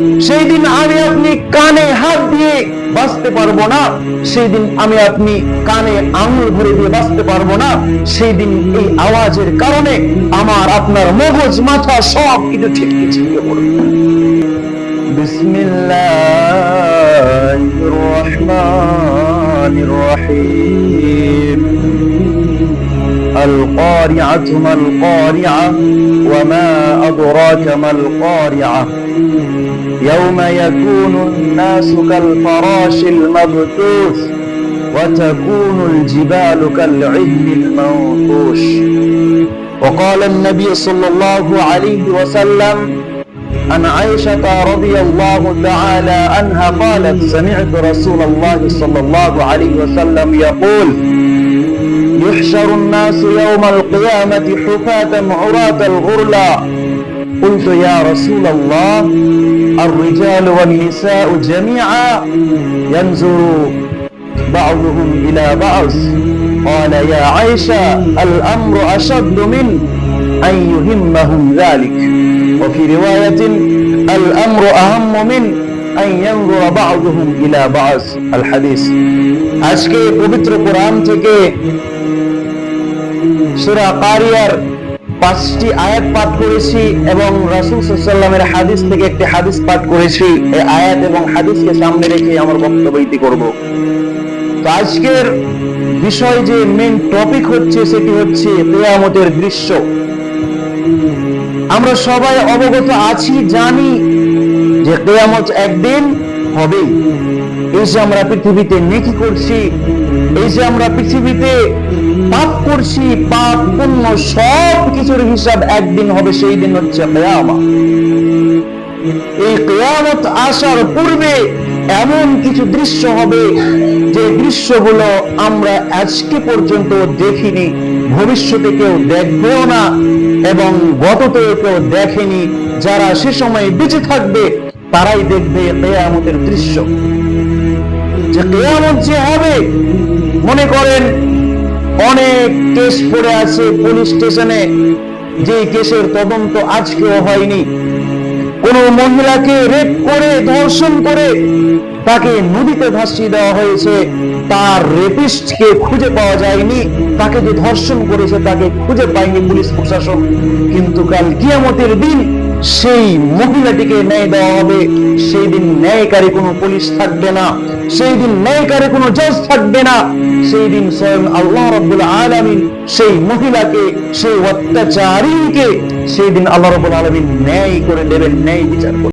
সেই দিন আমি আপনি কানে হাত দিয়ে বাঁচতে পারব না। সেই দিন আমি আপনি কানে আঙুল ভরে দিয়ে বাঁচতে পারব না। সেই দিন এই আওয়াজের কারণে আমার আপনার মগজ, মাথা সব কিছু ঠিক ছিটকে পড়বে। বিসমিল্লাহ রহমান রহিম। القارعة ما القارعة وما أدراك ما القارعة. يوم يكون الناس كالفراش المبثوث وتكون الجبال كالعهن المنفوش وقال النبي صلى الله عليه وسلم عن عائشة رضي الله تعالى عنها قالت سمعت رسول الله صلى الله عليه وسلم يقول يحشر الناس يوم القيامة حفاة عراة الغرلا قلت يا رسول الله الرجال والنساء جميعا ينظر بعضهم إلى بعض قال يا عائشة الأمر أشد من أن يهمهم ذلك وفي رواية الأمر أهم من أن ينظر بعضهم إلى بعض الحديث আজকে পবিত্র কোরআন থেকে সূরা কারিয়ার পাঁচটি আয়াত পাঠ করেছি এবং রাসূল সাল্লামের হাদিস থেকে একটি হাদিস পাঠ করেছি। এই আয়াত এবং হাদিসকে সামনে রেখে আমার বক্তব্য ইতি করব। তো আজকের বিষয় যে মেন টপিক হচ্ছে, সেটি হচ্ছে কেয়ামতের দৃশ্য। আমরা সবাই অবগত আছি, জানি যে কেয়ামত একদিন হবেই। এই যে আমরা পৃথিবীতে নেকি করছি, এই যে আমরা পৃথিবীতে করছি পাপ পুণ্য সব কিছুর হিসাব একদিন হবে, সেই দিন হচ্ছে কেয়ামা এই কেয়ামত আসার পূর্বে এমন কিছু দৃশ্য হবে, যে দৃশ্যগুলো আমরা আজকে পর্যন্ত দেখিনি, ভবিষ্যতে কেউ দেখবেও না, এবং গততে কেউ দেখেনি। যারা সে সময় বেঁচে থাকবে, তারাই দেখবে কেয়ামতের দৃশ্য। যে কেয়ামত যে হবে, মনে করেন অনেক কেস পড়ে আছে পুলিশ স্টেশনে। যে কেসের তদন্ত আজকেও হয়নি। কোন মহিলাকে রেপ করে, ধর্ষণ করে তাকে নদীতে ভাসিয়ে দেওয়া হয়েছে। তার রেপিস্টকে খুঁজে পাওয়া যায়নি। তাকে যে ধর্ষণ করেছে তাকে খুঁজে পায়নি পুলিশ প্রশাসন কিন্তু কাল কিয়ামতের দিন সেই মহিলাটিকে ন্যায় দেওয়া হবে। সেই দিন ন্যায়কারী কোনো পুলিশ থাকবে না। সেই দিন ন্যায়কারী কোনো জজ থাকবে না। সেই দিন স্বয়ং আল্লাহ রব্বুল আলামিন সেই মহিলাকে, সেই অত্যাচারীকে, সেই দিন আল্লাহ রব্বুল আলামিন ন্যায় করে দেবেন, ন্যায় বিচার করবেন।